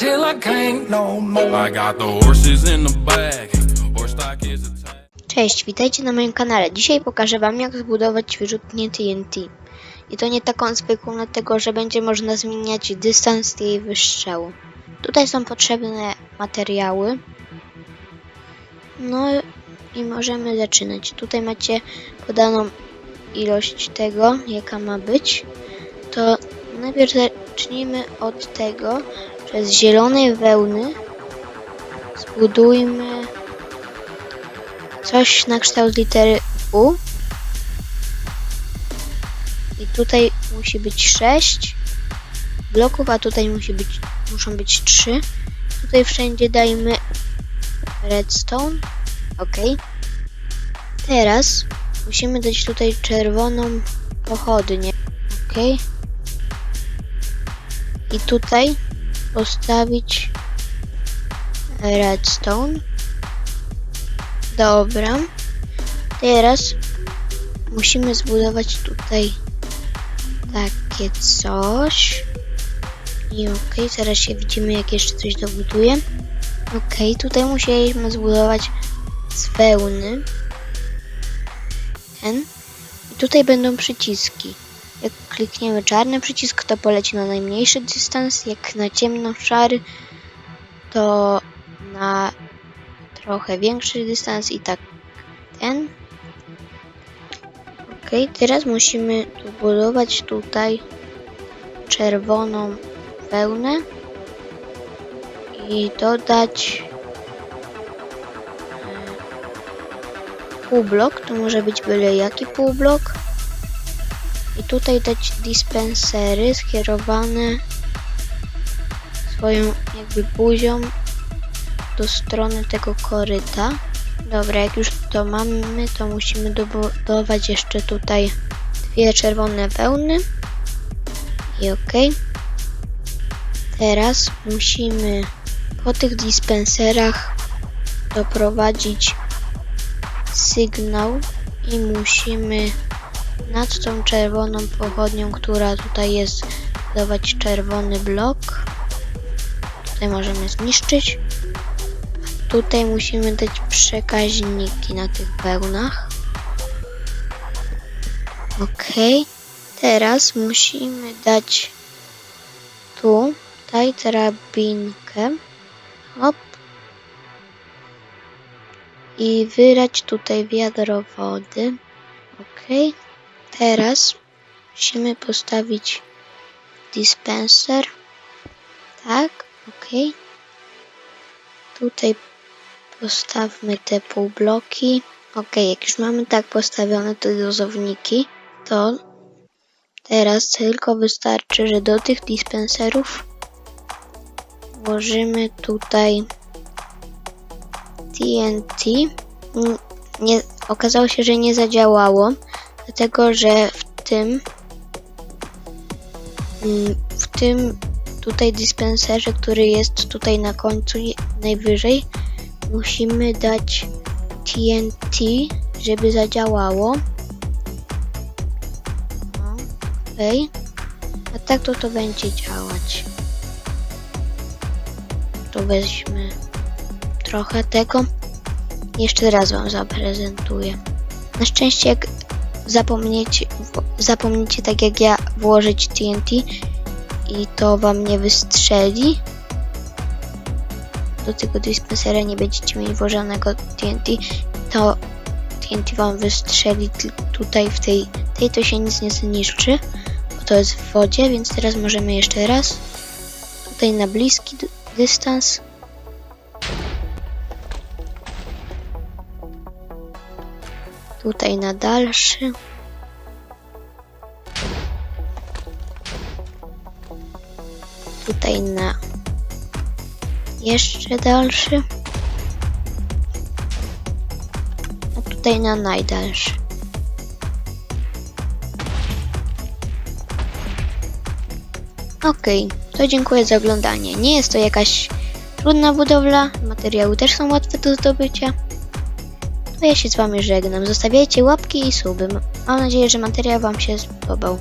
till I can't no more. I got the horses in the back. Horse stock is attached. Cześć, witajcie na moim kanale. Dzisiaj pokażę wam jak zbudować wyrzutnię TNT. I to nie taką zwykłą, dlatego że będzie można zmieniać dystans jej wystrzału. Tutaj są potrzebne materiały. No i możemy zaczynać. Tutaj macie podaną ilość tego, jaka ma być. To najpierw zacznijmy od tego, z zielonej wełny zbudujmy coś na kształt litery U. I tutaj musi być 6 bloków, a tutaj musi być, muszą być 3. Tutaj wszędzie dajmy redstone. Ok. Teraz musimy dać tutaj czerwoną pochodnię. Ok. I tutaj postawić redstone. Dobra. Teraz musimy zbudować tutaj takie coś. I okej, zaraz się widzimy jak jeszcze coś dobuduję. Okej, tutaj musieliśmy zbudować z wełny. Ten. I tutaj będą przyciski. Jak klikniemy czarny przycisk, to poleci na najmniejszy dystans. Jak na ciemno-szary, to na trochę większy dystans i tak ten. Ok, teraz musimy tu budować tutaj czerwoną wełnę i dodać e, półblok, to może być byle jaki półblok i tutaj dać dispensery skierowane swoją jakby buzią do strony tego koryta. Dobra, jak już to mamy, to musimy dobudować jeszcze tutaj dwie czerwone wełny. I ok. Teraz musimy po tych dispenserach doprowadzić sygnał i musimy nad tą czerwoną pochodnią, która tutaj jest, dawać czerwony blok. Tutaj możemy zniszczyć. Tutaj musimy dać przekaźniki na tych wełnach. Ok. Teraz musimy dać tu, daj drabinkę. Hop. I wylać tutaj wiadro wody. Ok. Teraz musimy postawić dispenser. Tak, ok. Tutaj Postawmy te półbloki. Ok, jak już mamy tak postawione te dozowniki, to teraz tylko wystarczy, że do tych dispenserów włożymy tutaj TNT. Nie, okazało się, że nie zadziałało, dlatego że w tym mm, w tym tutaj dispenserze, który jest tutaj na końcu najwyżej, musimy dać TNT, żeby zadziałało. No, okej. A tak to to będzie działać. Tu weźmy trochę tego. Jeszcze raz Wam zaprezentuję. Na szczęście jak zapomniecie, zapomnicie tak jak ja włożyć TNT i to Wam nie wystrzeli, do tego dispensera nie będziecie mieli włożonego TNT, to TNT wam wystrzeli tutaj w tej, tej to się nic nie zniszczy, bo to jest w wodzie, więc teraz możemy jeszcze raz tutaj na bliski dystans tutaj na dalszy tutaj na jeszcze dalszy. A tutaj na najdalszy. Okej, to dziękuję za oglądanie. Nie jest to jakaś trudna budowla, materiały też są łatwe do zdobycia. Ja się z Wami żegnam. Zostawiajcie łapki i suby. Mam nadzieję, że materiał Wam się spodobał.